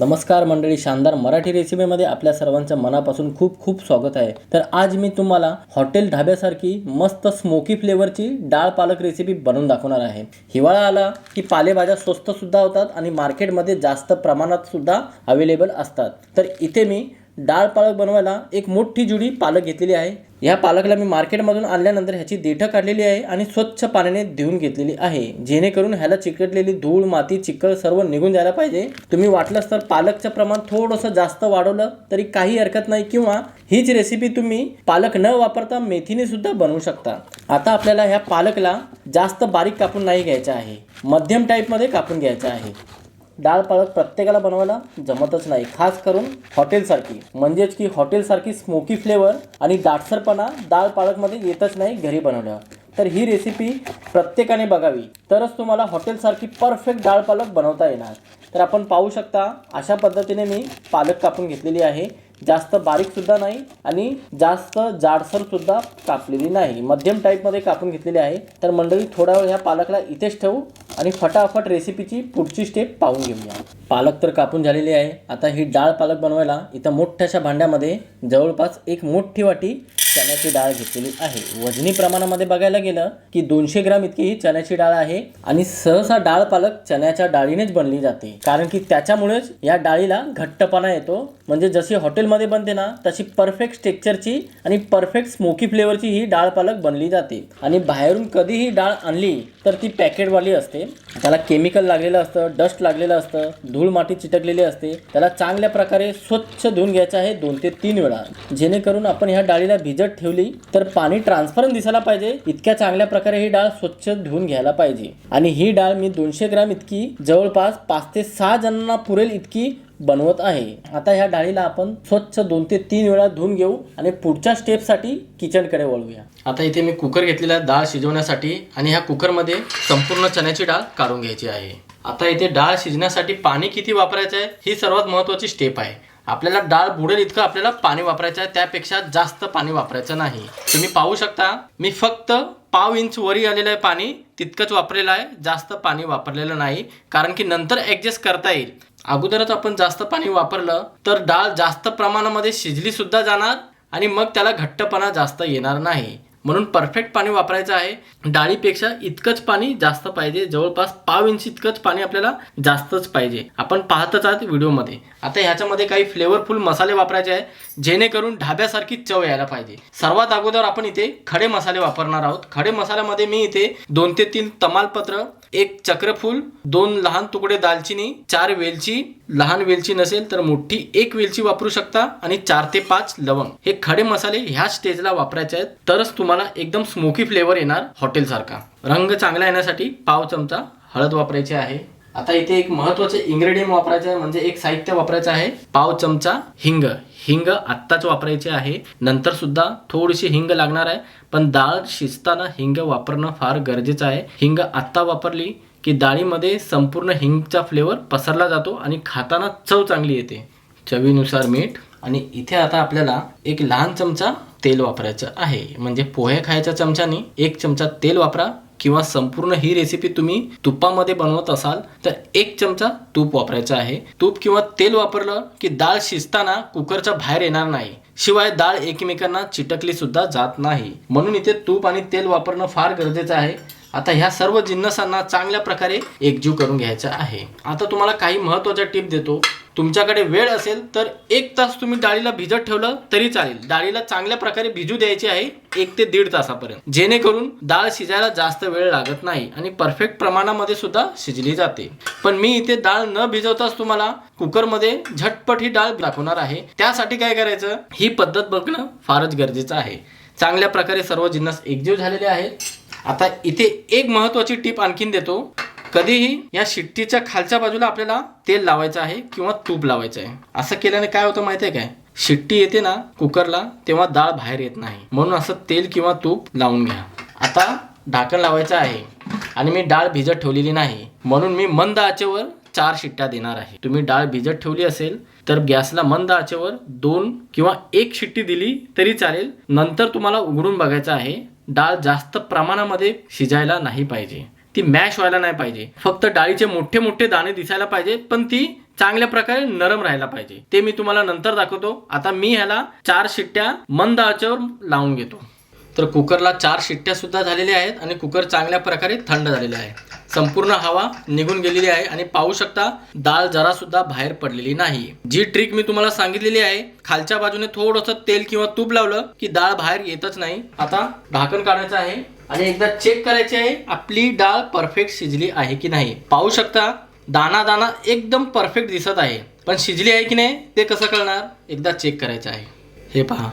नमस्कार मंडळी शानदार मराठी रेसिपीमध्ये आपल्या सर्वांचं मनापासून खूप खूप स्वागत आहे. तर आज मी तुम्हाला हॉटेल ढाब्यासारखी मस्त स्मोकी फ्लेवरची डाळ पालक रेसिपी बनवून दाखवणार आहे. हिवाळा आला की पालेभाज्या स्वस्त सुद्धा होतात आणि मार्केटमध्ये जास्त प्रमाणात सुद्धा अवेलेबल असतात. तर इथे मी डाळ पालक बनवायला एक मोठी जुडी पालक घेतलेली आहे. ह्या पालकला मी मार्केटमधून आणल्यानंतर ह्याची देठं काढलेली आहे आणि स्वच्छ पाण्याने धुवून घेतलेली आहे. जेणेकरून ह्याला चिकटलेली धूळ माती चिखल सर्व निघून जायला पाहिजे. तुम्ही वाटलंच तर पालकचं प्रमाण थोडंसं जास्त वाढवलं तरी काही हरकत नाही किंवा हीच रेसिपी तुम्ही पालक न वापरता मेथीने सुद्धा बनवू शकता. आता आपल्याला ह्या पालकला जास्त बारीक कापून नाही घ्यायचं आहे. मध्यम टाईपमध्ये कापून घ्यायचं आहे. डाळ पालक प्रत्येकाला बनवायला जमतच नाही. खास करून हॉटेलसारखी. म्हणजेच की हॉटेलसारखी स्मोकी फ्लेवर आणि दाटसरपणा डाळ पालकमध्ये येतच नाही घरी बनवल्यावर. तर ही रेसिपी प्रत्येकाने बघावी. तरच तुम्हाला हॉटेलसारखी परफेक्ट डाळ पालक बनवता येणार. तर आपण पाहू शकता अशा पद्धतीने मी पालक कापून घेतलेली आहे. जास्त बारीकसुद्धा नाही आणि जास्त जाडसरसुद्धा कापलेली नाही. मध्यम टाईपमध्ये कापून घेतलेली आहे. तर मंडळी थोडा वेळ ह्या पालकला इथेच ठेवू. आणि फटाफट रेसिपीची पुढची स्टेप पाहून घेऊया. पालक तर कापून झालेली आहे. आता ही डाळ पालक बनवायला इथं मोठ्याशा भांड्यामध्ये जवळपास एक मोठी वाटी चण्याची डाळ घेतलेली आहे. वजनी प्रमाणामध्ये बघायला गेलं की दोनशे ग्राम इतकी ही चण्याची डाळ आहे आणि सहसा डाळ पालक चण्याच्या डाळीनेच बनली जाते. कारण की त्याच्यामुळेच या डाळीला घट्टपणा येतो. म्हणजे जशी हॉटेलमध्ये बनते ना तशी परफेक्ट स्ट्रेक्चरची आणि परफेक्ट स्मोकी फ्लेवरची ही डाळ पालक बनली जाते. आणि बाहेरून कधीही डाळ आणली तर ती पॅकेटवाली असते. त्याला केमिकल लागलेलं असतं डस्ट लागलेलं असतं धूळ माती चिटकलेली असते. त्याला चांगल्या प्रकारे स्वच्छ धुवून घ्यायचं आहे दोन ते तीन वेळा. जेणेकरून आपण ह्या डाळीला भिजत ठेवली तर पाणी ट्रान्सपरंट दिसायला पाहिजे. इतक्या चांगल्या प्रकारे ही डाळ स्वच्छ धुवून घ्यायला पाहिजे. आणि ही डाळ मी दोनशे ग्राम इतकी जवळपास पाच ते सहा जणांना पुरेल इतकी बनवत आहे. आता ह्या डाळीला आपण स्वच्छ दोन ते तीन वेळा धुवून घेऊ आणि पुढच्या स्टेपसाठी किचनकडे वळूया. आता इथे मी कुकर घेतलेला डाळ शिजवण्यासाठी आणि ह्या कुकरमध्ये संपूर्ण चण्याची डाळ काढून घ्यायची आहे. आता इथे डाळ शिजण्यासाठी पाणी किती वापरायचं आहे ही सर्वात महत्त्वाची स्टेप आहे. आपल्याला डाळ बुडेल इतकं आपल्याला पाणी वापरायचं आहे त्यापेक्षा जास्त पाणी वापरायचं नाही. तुम्ही पाहू शकता मी फक्त पाव इंच वरी आलेलं आहे पाणी तितकंच वापरलेलं आहे जास्त पाणी वापरलेलं नाही. कारण की नंतर ॲडजस्ट करता येईल. अगोदरच आपण जास्त पाणी वापरलं तर डाळ जास्त प्रमाणामध्ये शिजली सुद्धा जाणार आणि मग त्याला घट्टपणा जास्त येणार नाही. म्हणून परफेक्ट पाणी वापरायचं आहे. डाळीपेक्षा इतकंच पाणी जास्त पाहिजे. जवळपास पाव इंच इतकंच पाणी आपल्याला जास्तच पाहिजे. आपण पाहतच आहात व्हिडिओमध्ये. आता ह्याच्यामध्ये काही फ्लेवरफुल मसाले वापरायचे आहे जेणेकरून ढाब्यासारखी चव यायला पाहिजे. सर्वात अगोदर आपण इथे खडे मसाले वापरणार आहोत. खडे मसाल्यामध्ये मी इथे दोन ते तीन तमालपत्र एक चक्रफूल दोन लहान तुकडे दालचिनी चार वेलची लहान वेलची नसेल तर मोठी एक वेलची वापरू शकता आणि चार ते पाच लवंग. हे खडे मसाले ह्या स्टेजला वापरायचे आहेत. तरच तुम्हाला एकदम स्मोकी फ्लेवर येणार हॉटेलसारखा. रंग चांगला येण्यासाठी पाव चमचा हळद वापरायची आहे. आता इथे एक महत्त्वाचे इंग्रेडियंट वापरायचे आहे म्हणजे एक साहित्य वापरायचं आहे. पाव चमचा हिंग. हिंग आत्ताच वापरायचे आहे. नंतर सुद्धा थोडीशी हिंग लागणार आहे पण डाळ शिजताना हिंग वापरणं फार गरजेचं आहे. हिंग आत्ता वापरली की डाळीमध्ये संपूर्ण हिंगचा फ्लेवर पसरला जातो आणि खाताना चव चांगली येते. चवीनुसार मीठ. आणि इथे आता आपल्याला एक लहान चमचा तेल वापरायचं आहे. म्हणजे पोहे खायच्या चमच्याने एक चमचा तेल वापरा. किंवा संपूर्ण ही रेसिपी तुम्ही तुपामध्ये बनवत असाल तर एक चमचा तूप वापरायचं आहे. तूप किंवा तेल वापरलं की डाळ शिजताना कुकरच्या बाहेर येणार नाही. शिवाय डाळ एकमेकांना चिटकली सुद्धा जात नाही. म्हणून इथे तूप आणि तेल वापरणं फार गरजेचं आहे. आता ह्या सर्व जिन्नसांना चांगल्या प्रकारे एकजीव करून घ्यायचं आहे. आता तुम्हाला काही महत्त्वाच्या टिप देतो. तुमच्याकडे वेळ असेल तर एक तास तुम्ही डाळीला भिजत ठेवलं तरी चालेल. डाळीला चांगल्या प्रकारे भिजू द्यायची आहे एक ते दीड तासापर्यंत. जेणेकरून डाळ शिजायला जास्त वेळ लागत नाही आणि परफेक्ट प्रमाणामध्ये सुद्धा शिजली जाते. पण मी इथे डाळ न भिजवताच तुम्हाला कुकरमध्ये झटपट ही डाळ दाखवणार आहे. त्यासाठी काय करायचं? ही पद्धत बघणं फारच गरजेचं आहे. चांगल्या प्रकारे सर्व जिन्नस एकजीव झालेले आहेत. आता इथे एक महत्वाची टीप आणखीन देतो. कधीही या शिट्टीच्या खालच्या बाजूला आपल्याला तेल लावायचं आहे किंवा तूप लावायचं आहे. असं केल्याने काय होतं माहिती आहे काय? शिट्टी येते ना कुकरला तेव्हा डाळ बाहेर येत नाही. म्हणून असं तेल किंवा तूप लावून घ्या. आता ढाकण लावायचं आहे आणि मी डाळ भिजत ठेवलेली नाही. म्हणून मी मंद आचेवर चार शिट्ट्या देणार आहे. तुम्ही डाळ भिजत ठेवली असेल तर गॅसला मंद आचेवर दोन किंवा एक शिट्टी दिली तरी चालेल. नंतर तुम्हाला उघडून बघायचं आहे डाळ जास्त प्रमाणामध्ये शिजायला नाही पाहिजे. ती मॅश व्हायला नाही पाहिजे. फक्त डाळीचे मोठे मोठे दाणे दिसायला पाहिजे पण ती चांगल्या प्रकारे नरम राहायला पाहिजे. ते मी तुम्हाला नंतर दाखवतो. आता मी ह्याला चार शिट्ट्या मंद आचेवर लावून घेतो. तर कुकरला चार शिट्ट्या सुद्धा झालेल्या आहेत आणि कुकर चांगल्या प्रकारे थंड झालेले आहे. संपूर्ण हवा निघून गेलेली आहे आणि पाहू शकता डाळ जरा सुद्धा बाहेर पडलेली नाही. जी ट्रिक मी तुम्हाला सांगितलेली आहे खालच्या बाजूने थोडंसं तेल किंवा तूप लावलं की डाळ बाहेर येतच नाही. आता ढाकण काढायचं आहे आणि एकदा चेक करायचे आहे आपली डाळ परफेक्ट शिजली आहे की नाही. पाहू शकता दाना दाना एकदम परफेक्ट दिसत आहे. पण शिजली आहे की नाही ते कसं कळणार? एकदा चेक करायचं आहे. हे पहा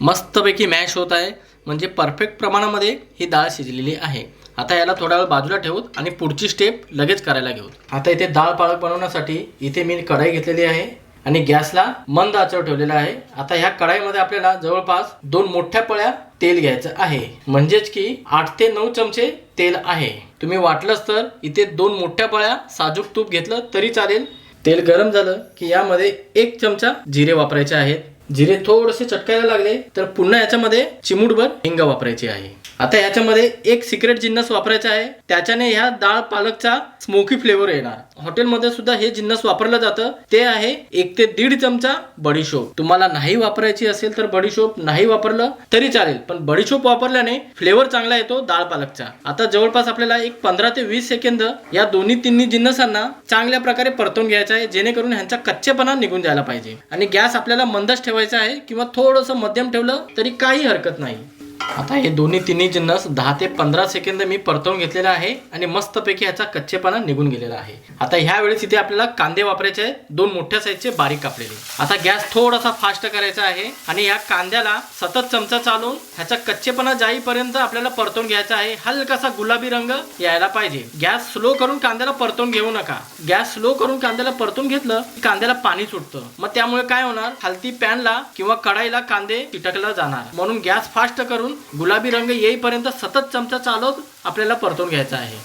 मस्तपैकी मॅश होत आहे. म्हणजे परफेक्ट प्रमाणामध्ये ही डाळ शिजलेली आहे. आता याला थोडा वेळ बाजूला ठेवूत आणि पुढची स्टेप लगेच करायला घेऊत आता इथे डाळ पालक बनवण्यासाठी इथे मी कढाई घेतलेली आहे आणि गॅसला मंद आचर ठेवलेला आहे. आता ह्या कढाईमध्ये आपल्याला जवळपास दोन मोठ्या पळ्या तेल घ्यायचं आहे. म्हणजेच की आठ ते नऊ चमचे तेल आहे. तुम्ही वाटलंच तर इथे दोन मोठ्या पळ्या साजूक तूप घेतलं तरी चालेल. तेल गरम झालं की यामध्ये एक चमचा जिरे वापरायचे आहेत. जिरे थोडेसे चटकायला लागले तर पुन्हा याच्यामध्ये चिमूटभर हिंग वापरायची आहे. आता याच्यामध्ये एक सिक्रेट जिन्नस वापरायचा आहे. त्याच्याने ह्या डाळ पालकचा स्मोकी फ्लेवर येणार. हॉटेलमध्ये सुद्धा हे जिन्नस वापरलं जातं. ते आहे एक ते दीड चमचा बडीशोप तुम्हाला नाही वापरायची असेल तर बडीशोप नाही वापरलं तरी चालेल. पण बडीशोप वापरल्याने फ्लेवर चांगला येतो डाळ पालकचा. आता जवळपास आपल्याला एक पंधरा ते वीस सेकंद या दोन्ही तिन्ही जिन्नसांना चांगल्या प्रकारे परतून घ्यायचा आहे जेणेकरून ह्यांचा कच्चेपणा निघून जायला पाहिजे. आणि गॅस आपल्याला मंदच ठेवायचा आहे किंवा थोडंसं मध्यम ठेवलं तरी काही हरकत नाही. आता हे दोन्ही तिन्ही जिन्नस दहा ते पंधरा सेकंद मी परतवून घेतलेला आहे आणि मस्तपैकी ह्याचा कच्चेपणा निघून गेलेला आहे. आता ह्या वेळेस इथे आपल्याला कांदे वापरायचे आहेत. दोन मोठ्या साईजचे बारीक कापलेले. आता गॅस थोडासा फास्ट करायचा आहे आणि या कांद्याला सतत चमचा चालून ह्याचा कच्चेपणा जाईपर्यंत आपल्याला परतवून घ्यायचा आहे. हलकासा गुलाबी रंग यायला पाहिजे. गॅस स्लो करून कांद्याला परतवून घेऊ नका. गॅस स्लो करून कांद्याला परतून घेतलं की कांद्याला पाणी सुटतं. मग त्यामुळे काय होणार? खालती पॅनला किंवा कढाईला कांदे चिटकला जाणार. म्हणून गॅस फास्ट करून गुलाबी रंग येईपर्यंत सतत चमचा चालवत आपल्याला परतून घ्यायचा आहे.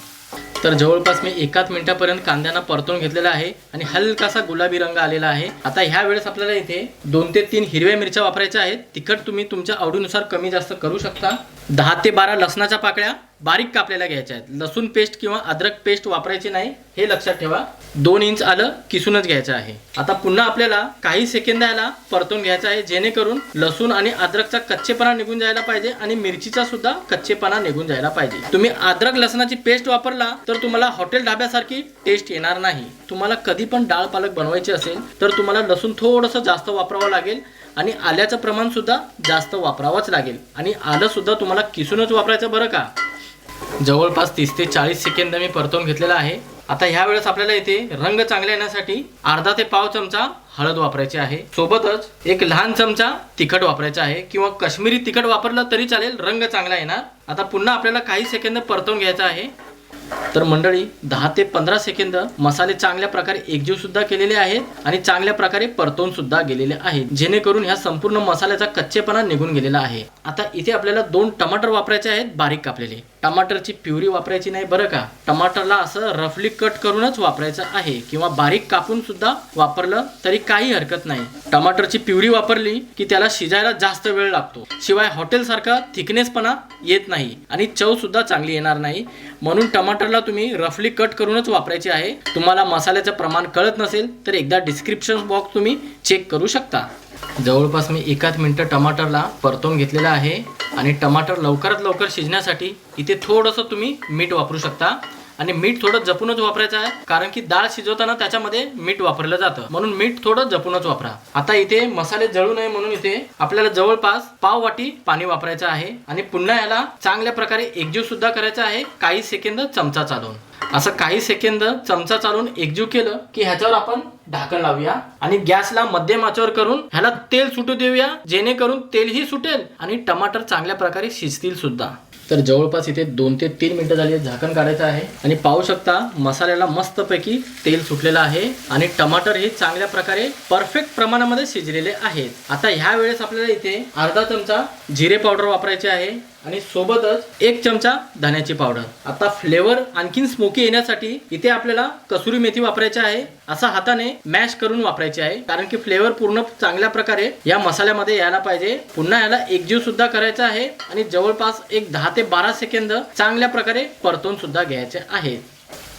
तर जवळपास मी एकाच मिनिटापर्यंत कांद्यांना परतून घेतलेला आहे आणि हलकासा गुलाबी रंग आलेला आहे. आता ह्या वेळेस आपल्याला इथे दोन ते तीन हिरव्या मिरच्या वापरायच्या आहेत. तिखट तुम्ही तुमच्या आवडीनुसार कमी जास्त करू शकता. दहा ते बारा लसणाच्या पाकळ्या बारीक कापलेल्या घ्यायच्या आहेत. लसूण पेस्ट किंवा अद्रक पेस्ट वापरायची नाही हे लक्षात ठेवा. दोन इंच आलं किसूनच घ्यायचं आहे. आता पुन्हा आपल्याला काही सेकंद याला परतून घ्यायचं आहे जेणेकरून लसूण आणि अद्रकचा कच्चेपणा निघून जायला पाहिजे आणि मिरचीचा सुद्धा कच्चेपणा निघून जायला पाहिजे. तुम्ही अद्रक लसणाची पेस्ट वापरला तर तुम्हाला हॉटेल ढाब्यासारखी टेस्ट येणार नाही. तुम्हाला कधी पण डाळ पालक बनवायची असेल तर तुम्हाला लसूण थोडंसं जास्त वापरावं लागेल आणि आल्याचं प्रमाणसुद्धा जास्त वापरावंच लागेल. आणि आलंसुद्धा तुम्हाला किसूनच वापरायचं बरं का? जवळपास तीस ते चाळीस सेकंद मी परतवून घेतलेला आहे. आता ह्या वेळेस आपल्याला इथे रंग चांगला येण्यासाठी अर्धा ते पाव चमचा हळद वापरायची आहे. सोबतच एक लहान चमचा तिखट वापरायचा आहे. किंवा काश्मीरी तिखट वापरलं तरी चालेल रंग चांगला येणार. आता पुन्हा आपल्याला काही सेकंद परतवून घ्यायचा आहे. तर मंडळी दहा ते पंधरा सेकंद मसाले चांगल्या प्रकारे एकजीव सुद्धा केलेले आहेत आणि चांगल्या प्रकारे परतवून सुद्धा गेलेले आहेत जेणेकरून ह्या संपूर्ण मसाल्याचा कच्चेपणा निघून गेलेला आहे. आता इथे आपल्याला दोन टमाटर वापरायचे आहेत बारीक कापलेले. टमाटरची प्युरी वापरायची नाही बरं का? टमाटरला असं रफली कट करूनच वापरायचं आहे किंवा बारीक कापून सुद्धा वापरलं तरी काही हरकत नाही. टमाटरची प्युरी वापरली की त्याला शिजायला जास्त वेळ लागतो. शिवाय हॉटेलसारखा थिकनेसपणा येत नाही आणि चव सुद्धा चांगली येणार नाही. म्हणून टमाटर टमाटरला तुम्ही रफली कट करूनच वापरायची आहे. तुम्हाला मसाल्याचं प्रमाण कळत नसेल तर एकदा डिस्क्रिप्शन बॉक्स तुम्ही चेक करू शकता. जवळपास मी एकाच मिनटं टमाटरला परतून घेतलेलं आहे आणि टमाटर लवकरात लवकर शिजण्यासाठी इथे थोडंसं तुम्ही मीठ वापरू शकता. आणि मीठ थोडं जपूनच वापरायचं आहे. कारण की डाळ शिजवताना त्याच्यामध्ये मीठ वापरलं जातं. म्हणून मीठ थोडं जपूनच वापरा. आता इथे मसाले जळू नये म्हणून इथे आपल्याला जवळपास पाव वाटी पाणी वापरायचं आहे. आणि पुन्हा याला चांगल्या प्रकारे एकजीव सुद्धा करायचा आहे. काही सेकंद चमचा चालवून असं काही सेकंद चमचा चालून एकजीव केलं की ह्याच्यावर आपण ढाकण लावूया. आणि गॅसला मध्यम आचेवर करून ह्याला तेल सुटू देऊया. जेणेकरून तेलही सुटेल आणि टमाटर चांगल्या प्रकारे शिजतील सुद्धा. तर जवळपास इथे दोन ते तीन मिनटं झाली झाकण काढायचं आहे. आणि पाहू शकता मसाल्याला मस्तपैकी तेल सुटलेलं आहे आणि टमाटर हे चांगल्या प्रकारे परफेक्ट प्रमाणामध्ये शिजलेले आहेत. आता ह्या वेळेस आपल्याला इथे अर्धा चमचा जिरे पावडर वापरायचे आहे आणि सोबतच एक चमचा धण्याची पावडर. आता फ्लेवर आणखीन स्मोकी येण्यासाठी इथे आपल्याला कसुरी मेथी वापरायची आहे. असा हाताने मॅश करून वापरायची आहे. कारण की फ्लेवर पूर्ण चांगल्या प्रकारे या मसाल्यामध्ये यायला पाहिजे. पुन्हा याला एकजीव सुद्धा करायचा आहे आणि जवळपास एक दहा ते बारा सेकंद चांगल्या प्रकारे परतून सुद्धा घ्यायचे आहेत.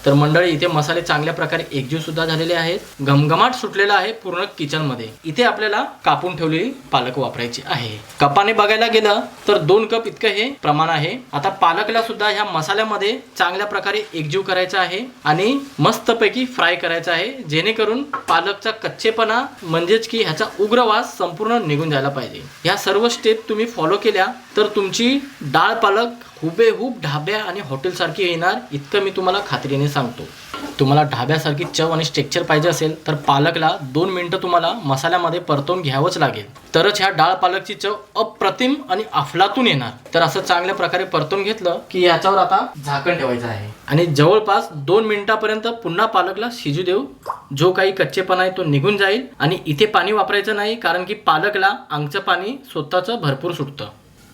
तर मंडळी इथे मसाले चांगल्या प्रकारे एकजीव सुद्धा झालेले आहेत. घमघमाट सुटलेला आहे पूर्ण किचनमध्ये. इथे आपल्याला कापून ठेवलेली पालक वापरायची आहे. कपाने बघायला गेलं तर दोन कप इतकं हे प्रमाण आहे. आता पालकला सुद्धा ह्या मसाल्यामध्ये चांगल्या प्रकारे एकजीव करायचा आहे आणि मस्तपैकी फ्राय करायचा आहे. जेणेकरून पालकचा कच्चेपणा म्हणजेच की ह्याचा उग्रवास संपूर्ण निघून जायला पाहिजे. ह्या सर्व स्टेप तुम्ही फॉलो केल्या तर तुमची डाळ पालक हुबेहूब ढाब्या आणि हॉटेलसारखी येणार इतकं मी तुम्हाला खात्रीने सांगतो. तुम्हाला ढाब्यासारखी चव आणि स्ट्रेक्चर पाहिजे असेल तर पालकला दोन मिनटं तुम्हाला मसाल्यामध्ये परतवून घ्यावंच लागेल. तरच ह्या डाळ पालकची चव अप्रतिम आणि अफलातून येणार. तर असं चांगल्या प्रकारे परतून घेतलं की याच्यावर आता झाकण ठेवायचं आहे. आणि जवळपास दोन मिनिटापर्यंत पुन्हा पालकला शिजू देऊ. जो काही कच्चेपणा आहे तो निघून जाईल आणि इथे पाणी वापरायचं नाही कारण की पालकला आंगचं पाणी स्वतःचं भरपूर सुटतं.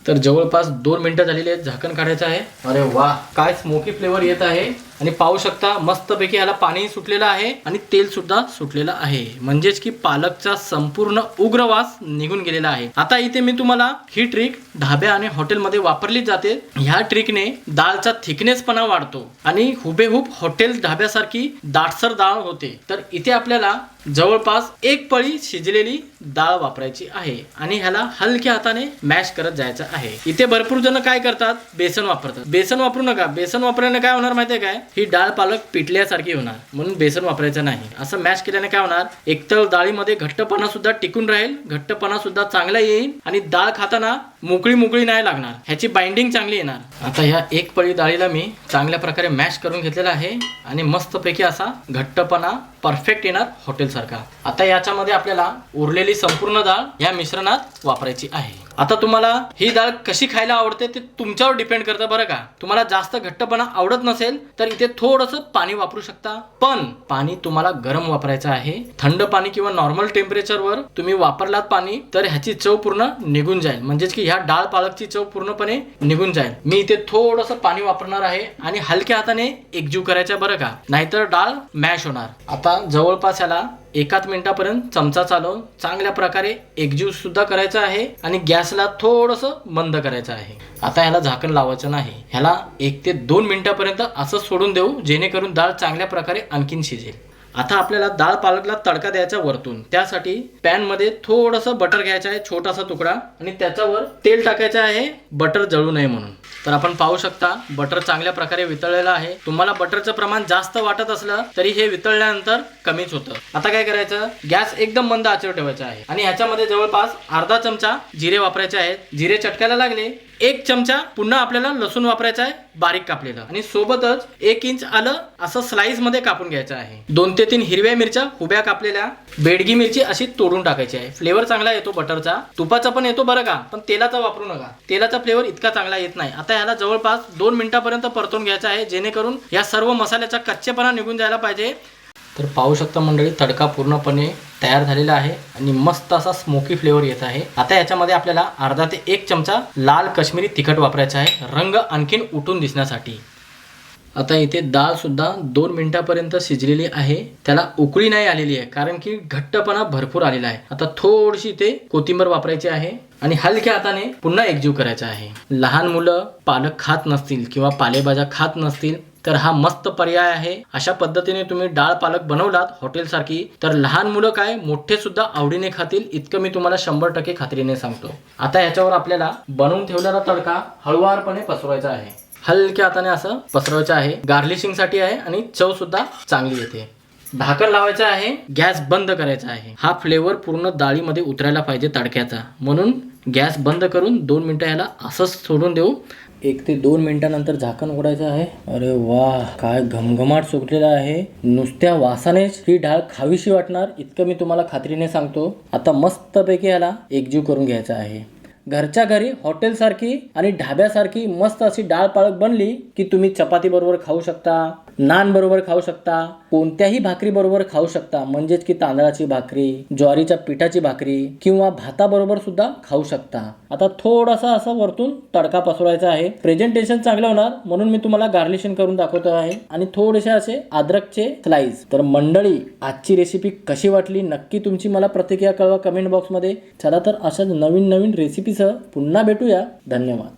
तर जवळपास दोन मिनिटं झालेली आहेत झाकण काढायचं आहे. अरे वा. काय स्मोकी फ्लेवर येत आहे. आणि पाहू शकता मस्तपैकी ह्याला पाणी सुटलेलं आहे आणि तेल सुद्धा सुटलेलं आहे. म्हणजेच की पालकचा संपूर्ण उग्रवास निघून गेलेला आहे. आता इथे मी तुम्हाला ही ट्रिक ढाब्या आणि हॉटेलमध्ये वापरली जाते. ह्या ट्रिकने दाळचा थिकनेसपणा वाढतो आणि हुबेहूब हॉटेल ढाब्यासारखी दाटसर डाळ होते. तर इथे आपल्याला जवळपास एक पळी शिजलेली डाळ वापरायची आहे आणि ह्याला हलक्या हाताने मॅश करत जायचं आहे. इथे भरपूर जण काय करतात? बेसन वापरतात. बेसन वापरू नका. बेसन वापरल्याने काय होणार माहितीये काय? ही डाळ पालक पिटल्यासारखी होणार म्हणून बेसन वापरायचं नाही. असं मॅश केल्याने काय होणार? एकतर डाळीमध्ये घट्टपणा सुद्धा टिकून राहील घट्टपणा सुद्धा चांगला येईल आणि डाळ खाताना मोकळी मोकळी नाही लागणार. ह्याची बाइंडिंग चांगली येणार. आता ह्या एक पळी डाळीला मी चांगल्या प्रकारे मॅश करून घेतलेला आहे आणि मस्तपैकी असा घट्टपणा परफेक्ट येणार हॉटेल सारखा. आता याच्यामध्ये आपल्याला उरलेली संपूर्ण डाळ या मिश्रणात वापरायची आहे. आता तुम्हाला ही डाळ कशी खायला आवडते ते तुमच्यावर डिपेंड करतं बरं का. तुम्हाला जास्त घट्टपणा आवडत नसेल तर इथे थोडंसं पाणी वापरू शकता. पण पाणी तुम्हाला गरम वापरायचं आहे. थंड पाणी किंवा नॉर्मल टेम्परेचरवर तुम्ही वापरलात पाणी तर ह्याची चव पूर्ण निघून जाईल. म्हणजेच की ह्या डाळ पालकची चव पूर्णपणे निघून जाईल. मी इथे थोडंसं पाणी वापरणार आहे आणि हलक्या हाताने एकजीव करायचा बरं का. नाहीतर डाळ मॅश होणार. आता जवळपास याला एकाच मिनिटापर्यंत चमचा चालवून चांगल्या प्रकारे एकजीव सुद्धा करायचा आहे आणि गॅसला थोडंसं बंद करायचं आहे. आता ह्याला झाकण लावायचं नाही. ह्याला एक ते दोन मिनिटापर्यंत असं सोडून देऊ जेणेकरून डाळ चांगल्या प्रकारे आणखीन शिजेल. आता आपल्याला डाळ पालकला तडका द्यायचा वरतून. त्यासाठी पॅनमध्ये थोडंसं बटर घ्यायचं आहे छोटासा तुकडा. आणि त्याच्यावर तेल टाकायचं आहे बटर जळू नये म्हणून. तर आपण पाहू शकता बटर चांगल्या प्रकारे वितळलेलं आहे. तुम्हाला बटरचं प्रमाण जास्त वाटत असलं तरी हे वितळल्यानंतर कमीच होतं. आता काय करायचं? गॅस एकदम मंद आचेवर ठेवायचा आहे. आणि ह्याच्यामध्ये जवळपास अर्धा चमचा जिरे वापरायचे आहेत. जिरे चटकायला लागले एक चमचा पुन्हा आपल्याला लसूण वापरायचा आहे बारीक कापलेलं. आणि सोबतच एक इंच आलं असं स्लाइसमध्ये कापून घ्यायचं आहे. दोन ते तीन हिरव्या मिरच्या उभ्या कापलेल्या बेडगी मिरची अशी तोडून टाकायची आहे. फ्लेवर चांगला येतो बटरचा. तुपाचा पण येतो बरं का पण तेलाचा वापरू नका. तेलाचा फ्लेवर इतका चांगला येत नाही. आता ह्याला जवळपास दोन मिनिटापर्यंत परतून घ्यायचा आहे जेणेकरून या सर्व मसाल्याचा कच्चेपणा निघून जायला पाहिजे. तर पाहू शकता मंडळी तडका पूर्णपणे तयार झालेला आहे आणि मस्त असा स्मोकी फ्लेवर येत आहे. आता याच्यामध्ये आपल्याला अर्धा ते एक चमचा लाल कश्मीरी तिखट वापरायचा आहे. रंग आणखीन उठून दिसण्यासाठी. आता इथे डाळसुद्धा दोन मिनिटापर्यंत शिजलेली आहे. त्याला उकळी नाही आलेली आहे कारण की घट्टपणा भरपूर आलेला आहे. आता थोडीशी इथे कोथिंबर वापरायची आहे आणि हलक्या हाताने पुन्हा एकजीव करायचा आहे. लहान मुलं पालक खात नसतील किंवा पालेभाज्या खात नसतील तर हा मस्त पर्याय आहे. अशा पद्धतीने तुम्ही डाळ पालक बनवलात हॉटेल सारखी तर लहान मुलं काय मोठे सुद्धा आवडीने खातील इतकं मी तुम्हाला शंभर टक्के खात्रीने सांगतो. आता याच्यावर आपल्याला बनवून ठेवलेला तडका हळुवारपणे पसरवायचा आहे. हलक्या हाताने असं पसरवायचं आहे. गार्लिशिंगसाठी आहे आणि चव सुद्धा चांगली येते. ढाकण लावायचं आहे गॅस बंद करायचा आहे. हा फ्लेवर पूर्ण डाळीमध्ये उतरायला पाहिजे तडक्याचा. म्हणून गॅस बंद करून दोन मिनटं ह्याला असंच सोडून देऊ. एक ते दोन मिनिटानंतर झाकण उघडायचं आहे. अरे वा काय घमघमाट सुटलेला आहे. नुसत्या वासानेच ही डाळ खावीशी वाटणार इतकं मी तुम्हाला खात्रीने सांगतो. आता मस्तपैकी ह्याला एकजीव करून घ्यायचा आहे. घरच्या घरी हॉटेलसारखी आणि ढाब्यासारखी मस्त अशी डाळ पाळक बनली की तुम्ही चपाती बरोबर खाऊ शकता नान बरोबर खाऊ शकता कोणत्याही भाकरी बरोबर खाऊ शकता म्हणजेच की तांदळाची भाकरी ज्वारीच्या पिठाची भाकरी किंवा भाताबरोबर सुद्धा खाऊ शकता. आता थोडासा असा वरतून तडका पसरवायचा आहे. प्रेझेंटेशन चांगलं होणार म्हणून मी तुम्हाला गार्लिशन करून दाखवतो आहे. आणि थोडेसे असे अद्रकचे स्लाइस तर मंडळी आजची रेसिपी कशी वाटली नक्की तुमची मला प्रतिक्रिया कळवा कमेंट बॉक्समध्ये चला तर अशाच नवीन नवीन रेसिपी रेसिपीसह पुन्हा भेटूया. धन्यवाद.